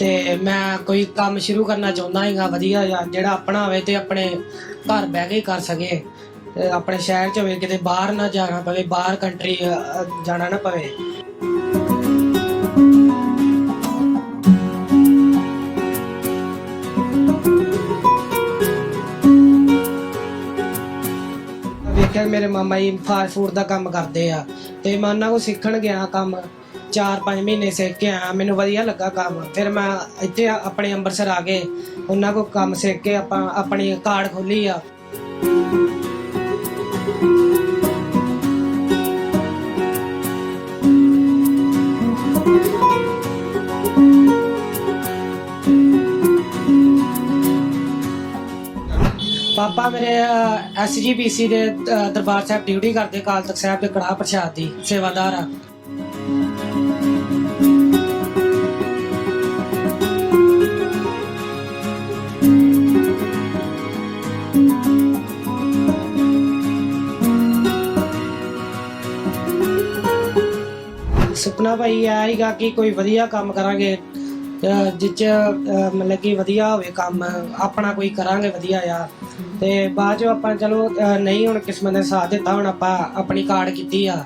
ਤੇ ਮੈਂ ਕੋਈ ਕੰਮ ਸ਼ੁਰੂ ਕਰਨਾ ਚਾਹੁੰਦਾ ਹੈਗਾ ਵਧੀਆ ਜਿਹਾ, ਜਿਹੜਾ ਆਪਣਾ ਹੋਵੇ ਤੇ ਆਪਣੇ ਘਰ ਬਹਿ ਕੇ ਕਰ ਸਕੇ। ਤੇ ਆਪਣੇ ਸ਼ਹਿਰ ਚ ਹੋਵੇ, ਕਿਤੇ ਬਾਹਰ ਨਾ ਜਾਣਾ ਪਵੇ, ਬਾਹਰ ਕੰਟਰੀ ਜਾਣਾ ਨਾ ਪਵੇ। ਵੇਖਿਆ ਮੇਰੇ ਮਾਮਾ ਜੀ ਫਾਸਟ ਫੂਡ ਦਾ ਕੰਮ ਕਰਦੇ ਆ। ਤੇ ਮੈਂ ਉਹਨਾਂ ਕੋਲ ਸਿੱਖਣ ਗਿਆ ਕੰਮ। 4-5 ਮਹੀਨੇ ਸਿੱਖ ਕੇ ਆਇਆ, ਮੈਨੂੰ ਵਧੀਆ ਲੱਗਾ ਕੰਮ। ਫਿਰ ਮੈਂ ਇੱਥੇ ਆਪਣੇ ਅੰਮ੍ਰਿਤਸਰ ਆ ਕੇ ਉਹਨਾਂ ਕੋਲ ਕੰਮ ਸਿੱਖ ਕੇ ਆਪਾਂ ਆਪਣੀ ਕਾਰਡ ਖੋਲੀ ਆ। ਪਾਪਾ ਮੇਰੇ ਐਸਜੀਪੀਸੀ ਦੇ ਦਰਬਾਰ ਸਾਹਿਬ ਡਿਊਟੀ ਕਰਦੇ, ਕਾਲ ਤਖਤ ਸਾਹਿਬ ਦੇ ਕੜਾਹ ਪ੍ਰਸ਼ਾਦ ਦੀ ਸੇਵਾਦਾਰ ਆ। ਸੁਪਨਾ ਭਾਈ ਇਹ ਹੀਗਾ ਕਿ ਕੋਈ ਵਧੀਆ ਕੰਮ ਕਰਾਂਗੇ, ਅਹ ਮਤਲਬ ਕਿ ਵਧੀਆ ਹੋਵੇ ਕੰਮ, ਆਪਣਾ ਕੋਈ ਕਰਾਂਗੇ ਵਧੀਆ ਆ। ਤੇ ਬਾਅਦ ਚ ਆਪਾਂ ਚਲੋ ਨਹੀਂ ਹੁਣ ਕਿਸਮਤ ਨੇ ਸਾਥ ਦਿੱਤਾ, ਹੁਣ ਆਪਾਂ ਆਪਣੀ ਕਾਰਡ ਕੀਤੀ ਆ।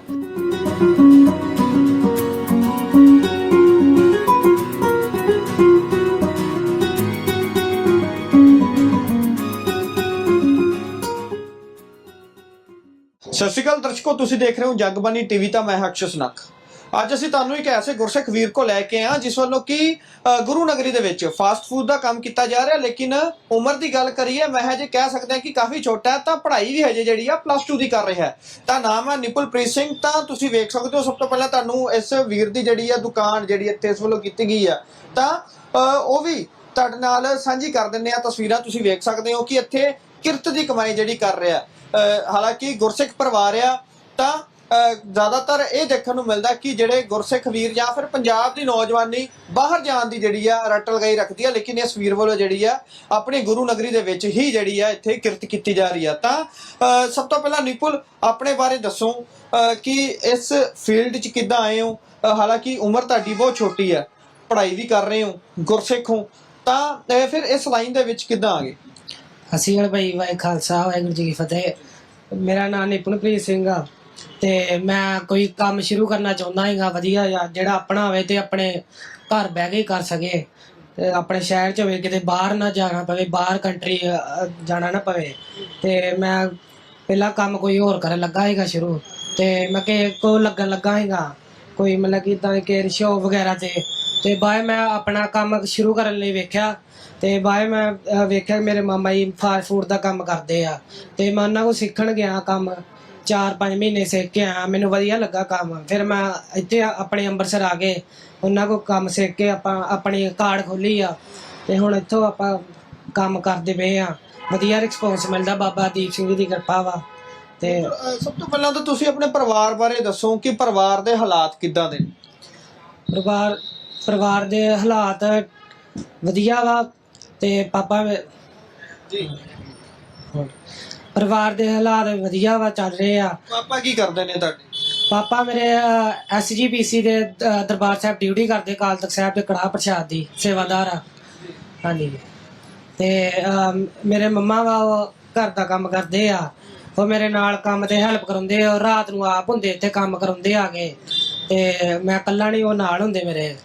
ਸਤਿ ਸ਼੍ਰੀ ਅਕਾਲ ਦਰਸ਼ਕੋ, ਤੁਸੀਂ ਦੇਖ ਰਹੇ ਹੋ ਜਗਬਾਨੀ ਟੀਵੀ, ਤਾਂ ਮੈਂ ਹਕਸ਼ਸ ਨਕ ਅੱਜ ਅਸੀਂ ਤੁਹਾਨੂੰ ਇੱਕ ਐਸੇ ਗੁਰਸਿੱਖ ਵੀਰ ਕੋ ਲੈ ਕੇ ਆ ਜਿਸ ਵੱਲੋਂ ਕਿ ਗੁਰੂ ਨਗਰੀ ਦੇ ਵਿੱਚ ਫਾਸਟ ਫੂਡ ਦਾ ਕੰਮ ਕੀਤਾ ਜਾ ਰਿਹਾ, ਲੇਕਿਨ ਉਮਰ ਦੀ ਗੱਲ ਕਰੀਏ, ਮੈਂ ਹਜੇ ਕਹਿ ਸਕਦਾ ਕਿ ਕਾਫੀ ਛੋਟਾ ਹੈ, ਤਾਂ ਪੜ੍ਹਾਈ ਵੀ ਹਜੇ ਜਿਹੜੀ ਆ ਪਲੱਸ 2 ਦੀ ਕਰ ਰਿਹਾ ਹੈ। ਤਾਂ ਨਾਮ ਹੈ ਨਿਪੁਲਪ੍ਰੀਤ ਸਿੰਘ, ਤਾਂ ਤੁਸੀਂ ਵੇਖ ਸਕਦੇ ਹੋ, ਸਭ ਤੋਂ ਪਹਿਲਾਂ ਤੁਹਾਨੂੰ ਇਸ ਵੀਰ ਦੀ ਜਿਹੜੀ ਆ ਦੁਕਾਨ ਜਿਹੜੀ ਇੱਥੇ ਇਸ ਵੱਲੋਂ ਕੀਤੀ ਗਈ ਆ। ਤਾਂ ਉਹ ਵੀ ਤੁਹਾਡੇ ਨਾਲ ਸਾਂਝੀ ਕਰ ਦਿੰਨੇ ਆ ਤਸਵੀਰਾਂ, ਤੁਸੀਂ ਵੇਖ ਸਕਦੇ ਹੋ ਕਿ ਇੱਥੇ ਕਿਰਤ ਦੀ ਕਮਾਈ ਜਿਹੜੀ ਕਰ ਰਿਹਾ ਹਾਲਾਂਕਿ ਗੁਰਸਿੱਖ ਪਰਿਵਾਰ ਆ, ਤਾਂ ਜ਼ਿਆਦਾਤਰ ਇਹ ਦੇਖਣ ਨੂੰ ਮਿਲਦਾ ਕਿ ਜਿਹੜੇ ਗੁਰਸਿੱਖ ਵੀਰ ਜਾਂ ਫਿਰ ਪੰਜਾਬ ਦੀ ਨੌਜਵਾਨੀ ਬਾਹਰ ਜਾਣ ਦੀ ਜਿਹੜੀ ਆ, ਰੱਟ ਲਗਾਈ ਰੱਖਦੀ ਆ, ਲੇਕਿਨ ਇਸ ਵੀਰ ਵੱਲੋਂ ਜਿਹੜੀ ਆ, ਆਪਣੀ ਗੁਰੂ ਨਗਰੀ ਦੇ ਵਿੱਚ ਹੀ ਜਿਹੜੀ ਆ, ਇੱਥੇ ਕਿਰਤ ਕੀਤੀ ਜਾ ਰਹੀ ਆ। ਤਾਂ ਸਭ ਤੋਂ ਪਹਿਲਾਂ ਨਿਪੁਲ, ਆਪਣੇ ਬਾਰੇ ਦੱਸੋ ਕਿ ਇਸ ਫੀਲਡ 'ਚ ਕਿੱਦਾਂ ਆਏ ਹੋ? ਹਾਲਾਂਕਿ ਉਮਰ ਤੁਹਾਡੀ ਬਹੁਤ ਛੋਟੀ ਆ, ਪੜ੍ਹਾਈ ਵੀ ਕਰ ਰਹੇ ਹੋ, ਗੁਰਸਿੱਖ ਹੋ, ਤਾਂ ਫਿਰ ਇਸ ਲਾਈਨ ਦੇ ਵਿੱਚ ਕਿੱਦਾਂ ਆ ਗਏ? ਅਸੀਂ ਹਲ ਭਾਈ ਵਾਹਿ ਖਾਲਸਾ ਵਾਹਿਗੁਰੂ ਜੀ ਕੀ ਫਤਿਹ। ਮੇਰਾ ਨਾਮ ਨਿਪੁਨਪ੍ਰੀਤ ਸਿੰਘ ਆ। ਤੇ ਮੈਂ ਕੋਈ ਕੰਮ ਸ਼ੁਰੂ ਕਰਨਾ ਚਾਹੁੰਦਾ ਹੈਗਾ ਵਧੀਆ ਜਿਹਾ ਜਿਹੜਾ ਆਪਣਾ ਹੋਵੇ ਤੇ ਆਪਣੇ ਘਰ ਬਹਿ ਕੇ ਹੀ ਕਰ ਸਕੇ। ਤੇ ਆਪਣੇ ਸ਼ਹਿਰ ਚ ਹੋਵੇ ਕਿਤੇ ਬਾਹਰ ਨਾ ਜਾਣਾ ਪਵੇ ਬਾਹਰ ਕੰਟਰੀ ਜਾਣਾ ਨਾ ਪਵੇ। ਤੇ ਮੈਂ ਪਹਿਲਾ ਕੰਮ ਕੋਈ ਹੋਰ ਕਰਨ ਲੱਗਾ ਹੈਗਾ ਸ਼ੁਰੂ। ਤੇ ਮੈਂ ਕਿ ਕੋ ਲੱਗਣ ਲੱਗਾ ਹੈਗਾ ਕੋਈ ਮਤਲਬ ਕਿ ਇਦਾਂ ਕਿ ਸ਼ੋਪ ਵਗੈਰਾ ਤੇ। ਤੇ ਬਾਅਦ ਮੈਂ ਆਪਣਾ ਕੰਮ ਸ਼ੁਰੂ ਕਰਨ ਲਈ ਵੇਖਿਆ। ਤੇ ਬਾਅਦ ਮੈਂ ਅਹ, ਵੇਖਿਆ ਕਿ ਮੇਰੇ ਮਾਮਾ ਜੀ ਫਾਸਟ ਫੂਡ ਦਾ ਕੰਮ ਕਰਦੇ ਆ। ਤੇ ਮੈਂ ਉਹਨਾਂ ਕੋਲ ਸਿੱਖਣ ਗਿਆ ਕੰਮ। 4-5 ਮਹੀਨੇ ਸਿੱਖ ਕੇ ਆਇਆ ਮੈਨੂੰ ਵਧੀਆ ਲੱਗਾ ਕੰਮ। ਫਿਰ ਮੈਂ ਇੱਥੇ ਆਪਣੇ ਅੰਮ੍ਰਿਤਸਰ ਆ ਕੇ ਉਹਨਾਂ ਕੋਲ ਕੰਮ ਸਿੱਖ ਕੇ ਆਪਾਂ ਆਪਣੀ ਕਾਰਡ ਖੋਲੀ ਆ ਤੇ ਹੁਣ ਇੱਥੋਂ ਆਪਾਂ ਕੰਮ ਕਰਦੇ ਪਏ ਆ। ਵਧੀਆ ਰਿਸਪੌਂਸ ਮਿਲਦਾ ਬਾਬਾ ਦੀਪ ਸਿੰਘ ਦੀ ਕਿਰਪਾ ਵਾ। ਤੇ ਸਭ ਤੋਂ ਪਹਿਲਾਂ ਤਾਂ ਤੁਸੀਂ ਆਪਣੇ ਪਰਿਵਾਰ ਬਾਰੇ ਦੱਸੋ ਕਿ ਪਰਿਵਾਰ ਦੇ ਹਾਲਾਤ ਕਿੱਦਾਂ ਦੇ ਪਰਿਵਾਰ ਪਰਿਵਾਰ ਦੇ ਹਾਲਾਤ ਵਧੀਆ ਵਾ ਤੇ ਪਾਪਾ ਜੀ। ਪਰਿਵਾਰ ਦੇ ਹਾਲਾਤ ਵਧੀਆ ਵਾ ਚੱਲ ਰਹੇ ਆ। ਪਾਪਾ ਕੀ ਕਰਦੇ ਨੇ ਤੁਹਾਡੇ? ਪਾਪਾ ਮੇਰੇ ਐਸਜੀਪੀਸੀ ਦੇ ਦਰਬਾਰ ਸਾਹਿਬ ਡਿਊਟੀ ਕਰਦੇ ਕਾਲ ਤਖਤ ਸਾਹਿਬ ਦੇ ਕੜਾਹ ਪ੍ਰਸ਼ਾਦ ਦੀ ਸੇਵਾਦਾਰ ਆ। ਹਾਂਜੀ। ਤੇ ਮੇਰੇ ਮੰਮਾ ਵਾ ਉਹ ਘਰ ਦਾ ਕੰਮ ਕਰਦੇ ਆ। ਉਹ ਮੇਰੇ ਨਾਲ ਕੰਮ ਤੇ ਹੈਲਪ ਕਰਾਉਂਦੇ ਆ ਉਹ ਰਾਤ ਨੂੰ ਆਪ ਹੁੰਦੇ ਇੱਥੇ ਕੰਮ ਕਰਾਉਂਦੇ ਆ ਕੇ। ਤੇ ਮੈਂ ਇਕੱਲਾ ਨਹੀਂ ਉਹ ਨਾਲ ਹੁੰਦੇ ਮੇਰੇ।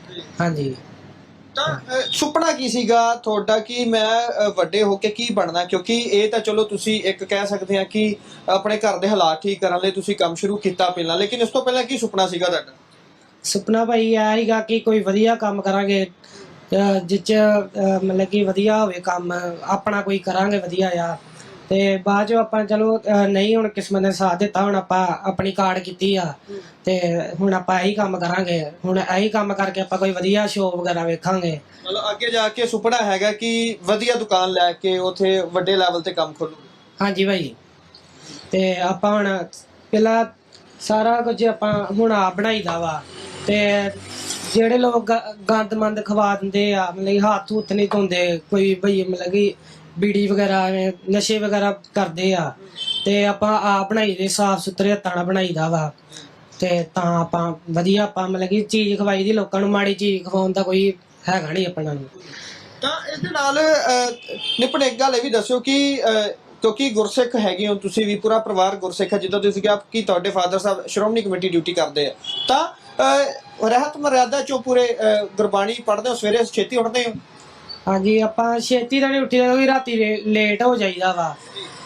ਹਾਂਜੀ। ਤਾਂ ਸੁਪਨਾ ਕੀ ਸੀਗਾ ਤੁਹਾਡਾ ਕਿ ਮੈਂ ਵੱਡੇ ਹੋ ਕੇ ਕੀ ਬਣਨਾ? ਕਿਉਂਕਿ ਇਹ ਤਾਂ ਚਲੋ ਤੁਸੀਂ ਇੱਕ ਕਹਿ ਸਕਦੇ ਆ ਕਿ ਆਪਣੇ ਘਰ ਦੇ ਹਾਲਾਤ ਠੀਕ ਕਰਨ ਲਈ ਤੁਸੀਂ ਕੰਮ ਸ਼ੁਰੂ ਕੀਤਾ ਪਹਿਲਾਂ, ਲੇਕਿਨ ਇਸ ਤੋਂ ਪਹਿਲਾਂ ਕੀ ਸੁਪਨਾ ਸੀਗਾ ਤੁਹਾਡਾ? ਸੁਪਨਾ ਭਾਈ ਇਹ ਹੀਗਾ ਕਿ ਕੋਈ ਵਧੀਆ ਕੰਮ ਕਰਾਂਗੇ, ਅਹ ਮਤਲਬ ਕਿ ਵਧੀਆ ਹੋਵੇ ਕੰਮ, ਆਪਣਾ ਕੋਈ ਕਰਾਂਗੇ ਵਧੀਆ ਆ ਤੇ ਬਾਅਦ ਚ ਆਪਾਂ ਚਲੋ ਅਹ ਨਹੀਂ ਹੁਣ ਕਿਸਮਤ ਨੇ ਸਾਥ ਦਿੱਤਾ ਹੁਣ ਆਪਾਂ ਆਪਣੀ ਕਾਰਡ ਕੀਤੀ ਆ। ਤੇ ਹੁਣ ਆਪਾਂ ਇਹੀ ਕੰਮ ਕਰਾਂਗੇ। ਹੁਣ ਇਹੀ ਕੰਮ ਕਰਕੇ ਆਪਾਂ ਕੋਈ ਵਧੀਆ ਸ਼ੋਅ ਵਗੈਰਾ ਵੇਖਾਂਗੇ। ਮਤਲਬ ਅੱਗੇ ਜਾ ਕੇ ਸੁਪਨਾ ਹੈਗਾ ਕਿ ਵਧੀਆ ਦੁਕਾਨ ਲੈ ਕੇ ਉਥੇ ਵੱਡੇ ਲੈਵਲ ਤੇ ਕੰਮ ਖੋਲੂ ਹਾਂਜੀ ਭਾਈ ਤੇ ਆਪਾਂ ਹੁਣ ਪਹਿਲਾਂ ਸਾਰਾ ਕੁਝ ਆਪਾਂ ਹੁਣ ਆਪ ਬਣਾਈਦਾ ਵਾ। ਤੇ ਜਿਹੜੇ ਲੋਕ ਗ- ਗੰਦਮੰਦ ਖਵਾ ਦਿੰਦੇ ਆ ਮਤਲਬ ਕਿ ਹੱਥ ਹੁੱਥ ਨਹੀਂ ਧੋਂਦੇ ਕੋਈ ਭਈ ਮਤਲਬ ਕਿ ਬੀੜੀ ਵਗੈਰਾ ਐਵੇਂ ਨਸ਼ੇ ਵਗੈਰਾ ਕਰਦੇ ਆ। ਤੇ ਆਪਾਂ ਆਪ ਬਣਾਈਦੇ ਸਾਫ਼ ਸੁਥਰੇ ਹੱਥਾਂ ਨਾਲ ਬਣਾਈਦਾ ਵਾ। ਤੇ ਤਾਂ ਆਪਾਂ ਵਧੀਆ ਆਪਾਂ ਮਤਲਬ ਕਿ ਚੀਜ਼ ਖਵਾਈ ਦੀ ਲੋਕਾਂ ਨੂੰ ਮਾੜੀ ਚੀਜ਼ ਖਵਾਉਣ ਦਾ ਕੋਈ ਹੈਗਾ ਨਹੀਂ ਆਪਣਾ। ਨੂੰ ਤਾਂ ਇਹਦੇ ਨਾਲ ਅਹ, ਨਿਪੁਣ ਇੱਕ ਗੱਲ ਇਹ ਵੀ ਦੱਸਿਓ ਕਿ ਅਹ, ਕਿਉਂਕਿ ਗੁਰਸਿੱਖ ਹੈਗੇ ਹੋ ਤੁਸੀਂ ਵੀ ਪੂਰਾ ਪਰਿਵਾਰ ਗੁਰਸਿੱਖ ਹੈ ਜਿੱਦਾਂ ਤੁਸੀਂ ਕਿਹਾ ਕਿ ਤੁਹਾਡੇ ਫਾਦਰ ਸਾਹਿਬ ਸ਼੍ਰੋਮਣੀ ਕਮੇਟੀ ਡਿਊਟੀ ਕਰਦੇ ਆ। ਤਾਂ ਅਹ, ਰਹਿਤ ਮਰਿਆਦਾ ਚੋਂ ਪੂਰੇ ਅਹ, ਗੁਰਬਾਣੀ ਪੜ੍ਹਦੇ ਹੋ ਸਵੇਰੇ ਛੇਤੀ ਉੱਠਦੇ ਹੋ? ਹਾਂਜੀ ਆਪਾਂ ਛੇਤੀ ਤਾਂ ਨਹੀਂ ਉੱਠੀਦਾ ਕਿਉਂਕਿ ਰਾਤੀ ਲੇ- ਲੇਟ ਹੋ ਜਾਈਦਾ ਵਾ।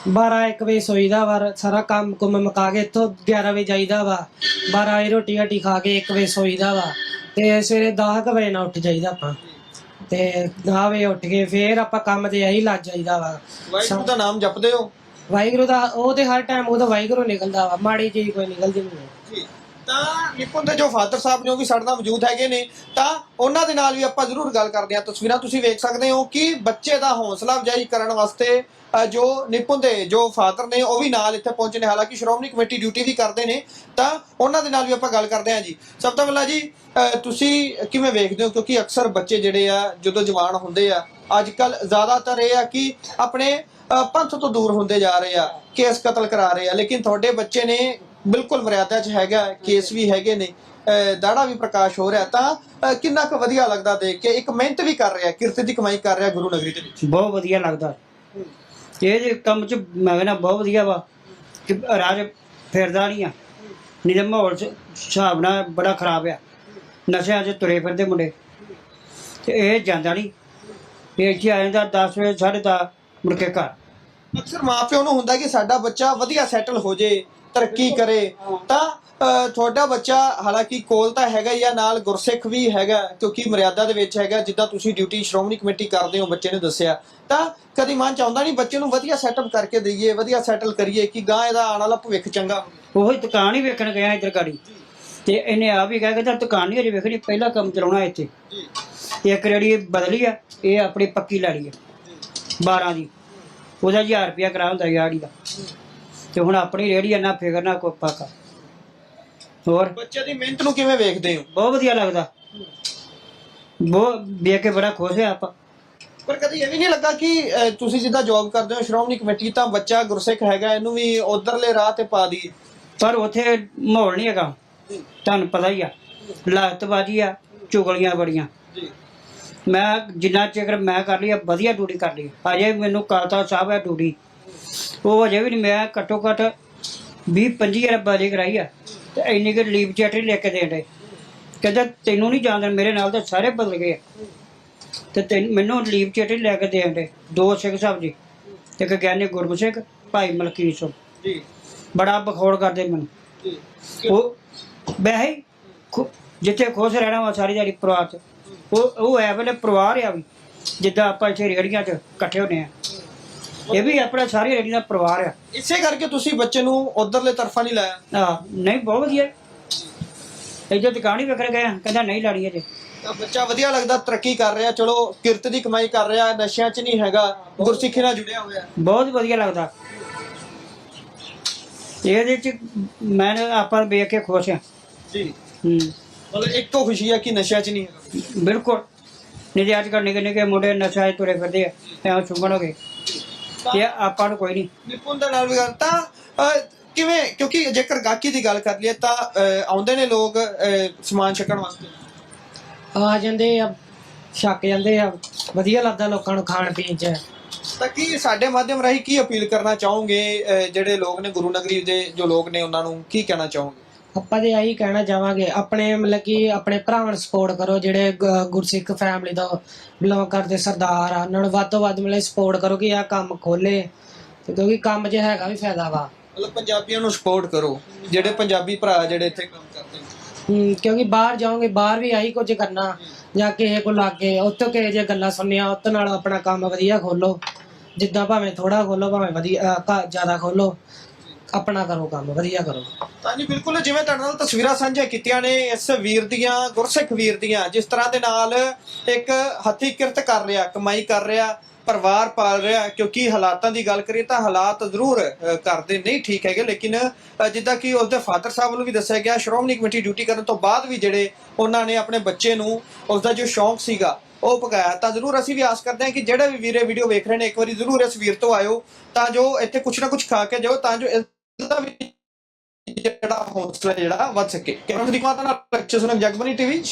12 1 ਵਜੇ ਸੋਈਦਾ ਵਾ ਸਾਰਾ ਕੰਮ ਕੁੰਮ ਮੁਕਾ ਕੇ ਇੱਥੋਂ 11 ਵਜੇ ਜਾਈਦਾ ਵਾ। 12 ਵਜੇ ਰੋਟੀ ਘਾਟੀ ਖਾ ਕੇ 1 ਵਜੇ ਸੋਈਦਾ ਵਾ। ਤੇ ਸਵੇਰੇ 10 ਕੁ ਵਜੇ ਨਾਲ ਉੱਠ ਜਾਈਦਾ ਆਪਾਂ। ਤੇ 10 ਵਜੇ ਉੱਠ ਕੇ ਫੇਰ ਆਪਾਂ ਕੰਮ ਤੇ ਇਹੀ ਲੱਗ ਜਾਈਦਾ ਵਾ। ਵਾਹਿਗੁਰੂ ਦਾ ਨਾਮ ਜਪਦੇ ਹੋ? ਵਾਹਿਗੁਰੂ ਦਾ ਉਹ ਤੇ ਹਰ ਟਾਈਮ ਉਹਦਾ ਵਾਹਿਗੁਰੂ ਨਿਕਲਦਾ ਵਾ। ਮਾੜੀ ਚੀਜ਼ ਕੋਈ ਨਿਕਲਦੀ ਨਹੀਂ ਤਾਂ ਨਿਪੁੰਨ ਦੇ ਜੋ ਫਾਦਰ ਸਾਹਿਬ ਨੇ ਉਹ ਵੀ ਸਾਡੇ ਨਾਲ ਮੌਜੂਦ ਹੈਗੇ ਨੇ, ਤਾਂ ਉਹਨਾਂ ਦੇ ਨਾਲ ਵੀ ਆਪਾਂ ਜ਼ਰੂਰ ਗੱਲ ਕਰਦੇ ਹਾਂ। ਤਸਵੀਰਾਂ ਤੁਸੀਂ ਵੇਖ ਸਕਦੇ ਹੋ ਕਿ ਬੱਚੇ ਦਾ ਹੌਸਲਾ ਅਫਜ਼ਾਈ ਕਰਨ ਵਾਸਤੇ ਜੋ ਨਿਪੁੰਨ ਦੇ ਜੋ ਫਾਦਰ ਨੇ ਉਹ ਵੀ ਨਾਲ ਇੱਥੇ ਪਹੁੰਚੇ ਨੇ। ਹਾਲਾਂਕਿ ਸ਼੍ਰੋਮਣੀ ਕਮੇਟੀ ਡਿਊਟੀ ਵੀ ਕਰਦੇ ਨੇ, ਤਾਂ ਉਹਨਾਂ ਦੇ ਨਾਲ ਵੀ ਆਪਾਂ ਗੱਲ ਕਰਦੇ ਹਾਂ ਜੀ। ਸਭ ਤੋਂ ਪਹਿਲਾਂ ਜੀ ਤੁਸੀਂ ਕਿਵੇਂ ਵੇਖਦੇ ਹੋ? ਕਿਉਂਕਿ ਅਕਸਰ ਬੱਚੇ ਜਿਹੜੇ ਆ, ਜਦੋਂ ਜਵਾਨ ਹੁੰਦੇ ਆ ਅੱਜ ਕੱਲ ਜ਼ਿਆਦਾਤਰ ਇਹ ਆ ਕਿ ਆਪਣੇ ਪੰਥ ਤੋਂ ਦੂਰ ਹੁੰਦੇ ਜਾ ਰਹੇ ਆ, ਕੇਸ ਕਤਲ ਕਰਾ ਰਹੇ ਆ। ਲੇਕਿਨ ਤੁਹਾਡੇ ਬੱਚੇ ਨੇ ਬਿਲਕੁਲ ਮਰਿਆਦਾ 'ਚ ਹੈਗਾ ਕੇਸ ਵੀ ਹੈਗੇ ਨੇ ਅ, ਦਾੜਾ ਵੀ ਪ੍ਰਕਾਸ਼ ਹੋ ਰਿਹਾ ਤਾਂ ਕਿੰਨਾ ਕੁ ਵਧੀਆ ਲੱਗਦਾ ਦੇਖ ਕੇ ਇੱਕ ਮਿਹਨਤ ਵੀ ਕਰ ਰਿਹਾ ਕਿਰਤ ਦੀ ਕਮਾਈ ਕਰ ਰਿਹਾ ਗੁਰੂ ਨਗਰੀ ਦੇ ਵਿੱਚ। ਬਹੁਤ ਵਧੀਆ ਲੱਗਦਾ। ਇਹ ਜੇ ਕੰਮ ਚ ਮੈਂ ਕਹਿੰਦਾ ਬਹੁਤ ਵਧੀਆ ਵਾ ਕਿ ਰਾਜ ਫਿਰਦਾ ਨਹੀਂ ਆ। ਨਹੀਂ ਤਾਂ ਮਾਹੌਲ ਚ ਹਿਸਾਬ ਨਾਲ ਬੜਾ ਖਰਾਬ ਆ। ਨਸ਼ਿਆਂ 'ਚ ਤੁਰੇ ਫਿਰਦੇ ਮੁੰਡੇ। ਤੇ ਇਹ ਜਾਂਦਾ ਨਹੀਂ ਇਹ ਇੱਥੇ ਆ ਜਾਂਦਾ 10 ਵਜੇ 10:30 ਮੁੜ ਕੇ ਘਰ। ਅਕਸਰ ਮਾਪਿਓ ਨੂੰ ਹੁੰਦਾ ਕਿ ਸਾਡਾ ਬੱਚਾ ਵਧੀਆ ਸੈਟਲ ਹੋ ਜੇ ਤਰੱਕੀ ਕਰੇ। ਤਾਂ ਅ, ਤੁਹਾਡਾ ਬੱਚਾ ਹਾਲਾਂਕਿ ਕੋਲ ਤਾਂ ਹੈਗਾ ਹੀ ਆ ਨਾਲ ਗੁਰਸਿੱਖ ਵੀ ਹੈਗਾ ਕਿਉਂਕਿ ਮਰਿਆਦਾ ਦੇ ਵਿੱਚ ਹੈਗਾ ਜਿੱਦਾਂ ਤੁਸੀਂ ਡਿਊਟੀ ਸ਼੍ਰੋਮਣੀ ਕਮੇਟੀ ਕਰਦੇ ਹੋ ਬੱਚੇ ਨੇ ਦੱਸਿਆ। ਤਾਂ ਕਦੀ ਮਨ ਚਾਹੁੰਦਾ ਨਹੀਂ ਬੱਚੇ ਨੂੰ ਵਧੀਆ ਸੈਟਅਪ ਕਰਕੇ ਦਈਏ ਵਧੀਆ ਸੈਟਲ ਕਰੀਏ ਕਿ ਗਾਂ ਇਹਦਾ ਆਉਣ ਵਾਲਾ ਭਵਿੱਖ ਚੰਗਾ ਹੋਵੇ। ਉਹੀ ਦੁਕਾਨ ਹੀ ਵੇਖਣ ਗਿਆ ਇੱਧਰ ਗਾੜੀ। ਤੇ ਇਹਨੇ ਆ ਵੀ ਕਹਿ ਕਹਿੰਦਾ ਦੁਕਾਨ ਨਹੀਂ ਅਜੇ ਵੇਖਣੀ ਪਹਿਲਾ ਕੰਮ ਚਲਾਉਣਾ ਇੱਥੇ। ਇੱਕ ਜਿਹੜੀ ਇਹ ਬਦਲੀ ਆ ਇਹ ਆਪਣੀ ਪੱਕੀ ਲਾੜੀ ਆ। 12 ਦੀ। ਉਹਦਾ 1000 ਰੁਪਿਆ ਕਰਾ ਹੁੰਦਾ ਯਾੜੀ ਦਾ। ਤੇ ਹੁਣ ਆਪਣੀ ਰੇੜੀ ਨਾ ਫਿਕਰ ਨਾ ਕੋਈ ਪਾਕਾ ਹੋਰ? ਬੱਚੇ ਦੀ ਮਿਹਨਤ ਨੂੰ ਕਿਵੇਂ ਵੇਖਦੇ ਹੋ? ਬਹੁਤ ਵਧੀਆ ਲੱਗਦਾ। ਬਹੁਤ ਵੇਖ ਕੇ ਬੜਾ ਖੁਸ਼ ਹੈ ਆਪਾਂ। ਪਰ ਕਦੀ ਇਹ ਵੀ ਨਹੀਂ ਲੱਗਾ ਕਿ ਤੁਸੀਂ ਜਿੱਦਾਂ ਜੌਬ ਕਰਦੇ ਹੋ ਸ਼੍ਰੋਮਣੀ ਕਮੇਟੀ ਤਾਂ ਬੱਚਾ ਗੁਰਸਿੱਖ ਹੈਗਾ ਇਹਨੂੰ ਵੀ ਉਧਰਲੇ ਰਾਹ ਤੇ ਪਾ ਦੀ ਪਰ ਉੱਥੇ ਮਾਹੌਲ ਨਹੀਂ ਹੈਗਾ। ਤੁਹਾਨੂੰ ਪਤਾ ਹੀ ਆ ਲਾਗਤਬਾਜੀ ਆ ਚੁਗਲੀਆਂ ਬੜੀਆਂ। ਮੈਂ ਜਿੰਨਾ ਚਿਰ ਮੈਂ ਕਰ ਲਈ ਆ ਵਧੀਆ ਡਿਊਟੀ ਕਰ ਲਈ। ਅਜੇ ਮੈਨੂੰ ਕਾਲਤਾ ਸਾਹਿਬ ਹੈ ਡਿਊਟੀ। ਉਹ ਅਜੇ ਵੀ ਨਹੀਂ ਮੈਂ ਘੱਟੋ ਘੱਟ 20 25 ਹਜ਼ਾਰ ਬਾਰੀ ਕਰਾਈ ਆ। ਤੇ ਇੰਨੀ ਕਿ ਲੀਵ ਚੈਟ ਲੈ ਕੇ ਦੇਣ ਦੇ। ਕਹਿੰਦਾ ਤੈਨੂੰ ਨਹੀਂ ਜਾਣਦਾ ਮੇਰੇ ਨਾਲ ਤਾਂ ਸਾਰੇ ਬਦਲ ਗਏ ਆ। ਤੇ ਤੈਨੂੰ ਮੈਨੂੰ ਲੀਵ ਚੈਟ ਲੈ ਕੇ ਦੇਣ ਦੇ ਦੋ ਸਿੰਘ ਸਾਹਿਬ ਜੀ। ਇੱਕ ਗਿਆਨੀ ਗੁਰਮੁਖ ਸਿੰਘ ਭਾਈ ਮਲਕੀਤ ਸਿੰਘ। ਜੀ। ਬੜਾ ਬਖੌੜ ਕਰਦੇ ਮੈਨੂੰ। ਜੀ। ਉਹ ਵੈਸੇ ਹੀ ਖੁ- ਜਿੱਥੇ ਖੁਸ਼ ਰਹਿਣਾ ਵਾ ਸਾਰੀ ਦਿਹਾੜੀ ਪਰਿਵਾਰ 'ਚ। ਉਹ ਉਹ ਐ ਵੇਲੇ ਪਰਿਵਾਰ ਆ ਵੀ ਜਿੱਦਾਂ ਆਪਾਂ ਇੱਥੇ ਰੇੜੀਆਂ 'ਚ ਇਕੱਠੇ ਹੁੰਦੇ ਆ। ਇਹ ਵੀ ਆਪਣਾ ਸਾਰੀ ਰੇੜੀਆਂ ਦਾ ਪਰਿਵਾਰ ਆ। ਇਸੇ ਕਰਕੇ ਤੁਸੀਂ ਬੱਚੇ ਨੂੰ ਉਧਰਲੇ ਤਰਫਾ ਨਹੀਂ ਲਾਇਆ? ਆਹ, ਨਹੀਂ ਬਹੁਤ ਵਧੀਆ। ਇੱਥੇ ਦੁਕਾਨ ਹੀ ਵੇਖਣ ਗਏ ਆ, ਕਹਿੰਦਾ ਨਹੀਂ ਲਾੜੀ ਅਜੇ ਤਾਂ ਬੱਚਾ ਵਧੀਆ ਲੱਗਦਾ ਤਰੱਕੀ ਕਰ ਰਿਹਾ ਚਲੋ ਕਿਰਤ ਦੀ ਕਮਾਈ ਕਰ ਰਿਹਾ ਨਸ਼ਿਆਂ 'ਚ ਨਹੀਂ ਹੈਗਾ ਗੁਰਸਿੱਖੀ ਨਾਲ ਜੁੜਿਆ ਹੋਇਆ। ਬਹੁਤ ਵਧੀਆ ਲੱਗਦਾ। ਇਹਦੇ 'ਚ ਮੈਂ ਆਪਾਂ ਵੇਖ ਕੇ ਖੁਸ਼ ਆ। ਜੀ। ਹੂੰ। ਮਤਲਬ ਇੱਕੋ ਖੁਸ਼ੀ ਹੈ ਕਿ ਨਸ਼ਿਆਂ 'ਚ ਨਹੀਂ ਹੈਗਾ। ਬਿਲਕੁਲ। ਨਹੀਂ ਤੇ ਅੱਜ ਕੱਲ੍ਹ ਨਿੱਕੇ ਨਿੱਕੇ ਮੁੰਡੇ ਨਸ਼ਾ 'ਚ ਤੁਰੇ ਫਿਰਦੇ ਆ ਐਵੇਂ ਚੁੰਗਣ ਹੋ ਗਏ। ਇਹ ਆਪਾਂ ਨੂੰ ਕੋਈ ਨਹੀਂ। ਨਿਪੁੰਨ ਦੇ ਨਾਲ ਵੀ ਗੱਲ ਤਾਂ ਅਹ, ਕਿਵੇਂ ਕਿਉਂਕਿ ਜੇਕਰ ਗਾਹਕੀ ਦੀ ਗੱਲ ਕਰ ਲਈਏ ਤਾਂ ਅਹ, ਆਉਂਦੇ ਨੇ ਲੋਕ ਅਹ, ਸਮਾਨ ਛਕਣ ਵਾਸਤੇ। ਆ ਜਾਂਦੇ ਆ ਛੱਕ ਜਾਂਦੇ ਆ। ਵਧੀਆ ਲੱਗਦਾ ਲੋਕਾਂ ਨੂੰ ਖਾਣ ਪੀਣ ਚ। ਤਾਂ ਕੀ ਸਾਡੇ ਮਾਧਿਅਮ ਰਾਹੀਂ ਕੀ ਅਪੀਲ ਕਰਨਾ ਚਾਹੋਗੇ ਅਹ, ਜਿਹੜੇ ਲੋਕ ਨੇ ਗੁਰੂ ਨਗਰੀ ਦੇ ਜੋ ਲੋਕ ਨੇ ਉਹਨਾਂ ਨੂੰ ਕੀ ਕਹਿਣਾ ਚਾਹੋਗੇ? ਆਪਾਂ ਤੇ ਇਹੀ ਕਹਿਣਾ ਚਾਹਾਂਗੇ ਆਪਣੇ ਮਤਲਬ ਕਿ ਆਪਣੇ ਭਰਾਵਾਂ ਨੂੰ ਸਪੋਰਟ ਕਰੋ ਜਿਹੜੇ ਗ- ਗੁਰਸਿੱਖ ਫੈਮਿਲੀ ਤੋਂ ਬਿਲੋਂਗ ਕਰਦੇ ਸਰਦਾਰ ਆ ਉਹਨਾਂ ਨੂੰ ਵੱਧ ਤੋਂ ਵੱਧ ਮਤਲਬ ਸਪੋਰਟ ਕਰੋ ਕਿ ਆਹ ਕੰਮ ਖੋਲੇ ਤੇ ਕਿਉਂਕਿ ਕੰਮ 'ਚ ਹੈਗਾ ਵੀ ਫਾਇਦਾ ਵਾ। ਮਤਲਬ ਪੰਜਾਬੀਆਂ ਨੂੰ ਸਪੋਰਟ ਕਰੋ ਜਿਹੜੇ ਪੰਜਾਬੀ ਭਰਾ ਜਿਹੜੇ ਇੱਥੇ ਕੰਮ ਕਰਦੇ ਨੇ। ਹਮ, ਕਿਉਂਕਿ ਬਾਹਰ ਜਾਓਗੇ ਬਾਹਰ ਵੀ ਆਹੀ ਕੁਝ ਕਰਨਾ ਜਾਂ ਕਿਸੇ ਕੋਲ ਲੱਗੇ ਉੱਥੋਂ ਕਿਸੇ ਦੀਆਂ ਗੱਲਾਂ ਸੁਣਨੀਆਂ ਉੱਤ ਨਾਲ ਆਪਣਾ ਕੰਮ ਵਧੀਆ ਖੋਲੋ ਜਿੱਦਾਂ ਭਾਵੇਂ ਥੋੜਾ ਖੋਲੋ ਭਾਵੇਂ ਵਧੀਆ ਜ਼ਿਆਦਾ ਖੋਲੋ ਆਪਣਾ ਕਰੋ ਕੰਮ, ਵਧੀਆ ਕਰੋ। ਤਾਂ ਜੀ ਬਿਲਕੁਲ, ਜਿਵੇਂ ਤੁਹਾਡੇ ਨਾਲ ਤਸਵੀਰਾਂ ਸਾਂਝੀਆਂ ਕੀਤੀਆਂ ਨੇ, ਇਸ ਵੀਰ ਦੀਆਂ, ਗੁਰਸਿੱਖ ਵੀਰ ਦੀਆਂ, ਜਿਸ ਤਰ੍ਹਾਂ ਦੇ ਨਾਲ ਇੱਕ ਹੱਥੀ ਕਿਰਤ ਕਰ ਰਿਹਾ, ਕਮਾਈ ਕਰ ਰਿਹਾ, ਪਰਿਵਾਰ ਪਾਲ ਰਿਹਾ, ਕਿਉਂਕਿ ਹਾਲਾਤਾਂ ਦੀ ਗੱਲ ਕਰੀਏ ਤਾਂ ਹਾਲਾਤ ਜ਼ਰੂਰ ਕਰਦੇ ਨਹੀਂ ਠੀਕ ਹੈਗੇ, ਲੇਕਿਨ ਜਿੱਦਾਂ ਕਿ ਉਸਦੇ ਫਾਦਰ ਸਾਹਿਬ ਨੂੰ ਵੀ ਦੱਸਿਆ ਗਿਆ, ਸ਼੍ਰੋਮਣੀ ਕਮੇਟੀ ਡਿਊਟੀ ਕਰਨ ਤੋਂ ਬਾਅਦ ਵੀ ਜਿਹੜੇ ਉਹਨਾਂ ਨੇ ਆਪਣੇ ਬੱਚੇ ਨੂੰ ਉਸਦਾ ਜੋ ਸ਼ੌਂਕ ਸੀਗਾ, ਉਹ ਪਕਾਇਆ ਤਾਂ ਜ਼ਰੂਰ ਅਸੀਂ ਵੀ ਆਸ ਕਰਦੇ ਹਾਂ ਕਿ ਜਿਹੜੇ ਵੀ ਵੀਰੇ ਵੀਡੀਓ ਵੇਖ ਰਹੇ ਨੇ, ਇੱਕ ਵਾਰੀ ਜ਼ਰੂਰ ਇਸ ਵੀਰ ਤੋਂ ਆਇਓ, ਤਾਂ ਜੋ ਇੱਥੇ ਕੁਛ ਨਾ ਕੁਛ ਖਾ ਕੇ ਜਾਓ, ਤਾਂ ਜੋ ਇਸ ਦਾ ਵੀ ਜਿਹੜਾ ਹੌਸਲਾ ਜਿਹੜਾ ਵੱਧ ਸਕੇ। ਕਿਉਂਕਿ ਦੀ ਮਾਤਾ ਨਾਲ ਲੈਕਚਰ ਸੁਣਨ ਜਗਬਨੀ ਟੀਵੀ